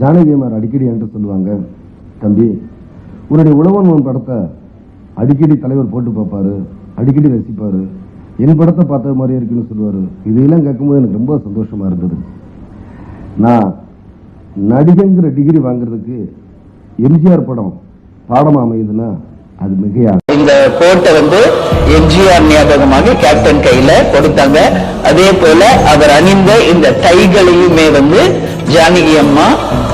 ஜானகிமார் அடிக்கடி என்று சொல்லுவாங்க தம்பி உன்னுடைய உழவன் உன் படத்தை அடிக்கடி தலைவர் போட்டு பார்ப்பாரு அடிக்கடி ரசிப்பாரு என் படத்தை பார்த்த மாதிரி இருக்குன்னு சொல்லுவார். இதையெல்லாம் கேட்கும்போது எனக்கு ரொம்ப சந்தோஷமா இருந்தது. நான் நடிகைங்கிற டிகிரி வாங்குறதுக்கு எம்ஜிஆர் படம் பாடமா அமையுதுன்னா அது மிகையாக இந்த கோட்டை வந்து எம்ஜிஆர் ஞாபகமாக கேப்டன் கையில கொடுத்தாங்க. அதே போல அவர் அணிந்த இந்த டைகளையுமே வந்து ஜானகி அம்மா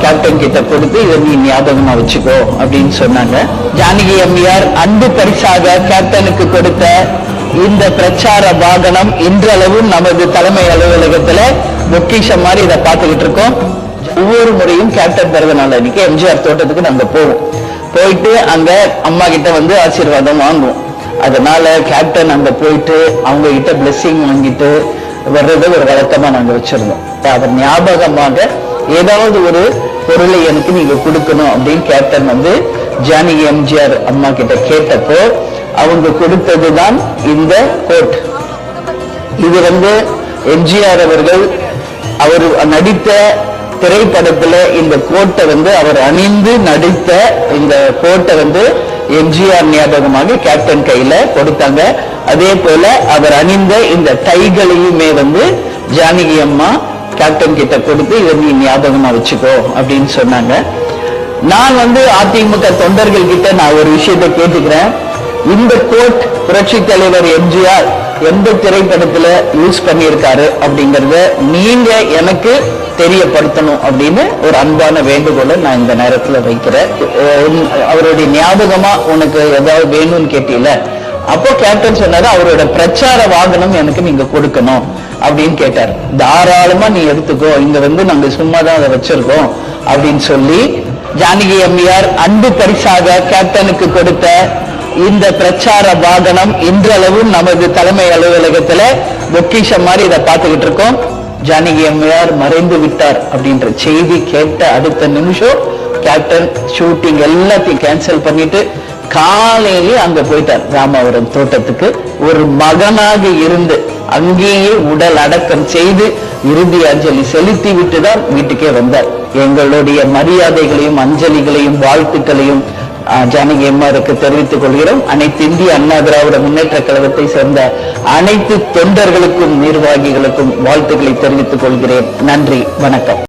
கேப்டன் கிட்ட கொடுத்து இதை நீ ஞாபகமா வச்சுக்கோ அப்படின்னு சொன்னாங்க. ஜானகி அம்மையார் அன்பு பரிசாக கேப்டனுக்கு கொடுத்த இந்த பிரச்சார வாகனம் இன்றளவும் நமது தலைமை அலுவலகத்துல பொக்கிஷம் மாதிரி இதை பார்த்துக்கிட்டு இருக்கோம். ஒவ்வொரு முறையும் கேப்டன் பிறந்த நாள் அன்னைக்கு எம்ஜிஆர் தோட்டத்துக்கு நாங்க போவோம். போயிட்டு அங்க அம்மா கிட்ட வந்து ஆசீர்வாதம் வாங்குவோம். அதனால கேப்டன் அங்க போயிட்டு அவங்க கிட்ட பிளெஸ்ஸிங் வாங்கிட்டு வர்றதை ஒரு வழக்கமா நாங்க வச்சிருந்தோம். அதை ஞாபகமாக ஏதாவது ஒரு பொருளை எனக்கு நீங்க கொடுக்கணும் அப்படின்னு கேப்டன் வந்து ஜானகி எம்ஜிஆர் அம்மா கிட்ட கேட்டப்போ அவங்க கொடுத்ததுதான் இந்த கோட் இது வந்து எம்ஜிஆர் அவர்கள் அவர் நடித்த திரைப்படத்துல இந்த கோட்டை வந்து அவர் அணிந்து நடித்த இந்த கோட்டை வந்து எம்ஜிஆர் ஞாபகமாக கேப்டன் கையில கொடுத்தாங்க. அதே போல அவர் அணிந்த இந்த டைகளையுமே வந்து ஜானகி அம்மா கேப்டன் கிட்ட கொடுத்து இதை நீ ஞாபகமா வச்சுக்கோ அப்படின்னு சொன்னாங்க. நான் வந்து அதிமுக தொண்டர்கள் கிட்ட நான் ஒரு விஷயத்தை கேட்டுக்கிறேன். இந்த கோட் புரட்சி தலைவர் எம்ஜிஆர் எந்த திரைப்படத்துல யூஸ் பண்ணியிருக்காரு அப்படிங்கறத நீங்க எனக்கு தெரியப்படுத்தணும் அப்படின்னு ஒரு அன்பான வேண்டுகோளை நான் இந்த நேரத்துல வைக்கிறேன். உன்- அவருடைய ஞாபகமா உனக்கு ஏதாவது வேணும்னு கேட்டீல அப்போ கேப்டன் சொன்னாரு அவரோட பிரச்சார வாகனம் எனக்கு நீங்க கொடுக்கணும். அப்படின்னு கேட்டார். தாராளமா நீ எடுத்துக்கோ. இங்க வந்து நாங்க சும்மா தான் அதை வச்சிருக்கோம் அப்படின்னு சொல்லி ஜானகி அம்மையார் அன்பு பரிசாக கேப்டனுக்கு கொடுத்த இந்த பிரச்சார வாகனம் இன்றளவும் நமது தலைமை அலுவலகத்துல பொக்கிஷம் மாதிரி இதை பார்த்துக்கிட்டு இருக்கோம். ஜானகி அம்மையார் மறைந்து விட்டார் அப்படின்ற செய்தி கேட்ட அடுத்த நிமிஷம் கேப்டன் ஷூட்டிங் எல்லாத்தையும் கேன்சல் பண்ணிட்டு காலையிலே அங்க போயிட்டார். ராமாவரம் தோட்டத்துக்கு. ஒரு மகனாக இருந்து அங்கேயே உடல் அடக்கம் செய்து இறுதி அஞ்சலி செலுத்தி விட்டுதான் வீட்டுக்கே வந்தார். எங்களுடைய மரியாதைகளையும் அஞ்சலிகளையும் வாழ்த்துக்களையும் ஜானகி அம்மாருக்கு தெரிவித்துக் கொள்கிறோம். அனைத்து இந்திய அண்ணா திராவிட முன்னேற்ற கழகத்தை சேர்ந்த அனைத்து தொண்டர்களுக்கும் நிர்வாகிகளுக்கும் வாழ்த்துக்களை தெரிவித்துக் கொள்கிறேன். நன்றி வணக்கம்.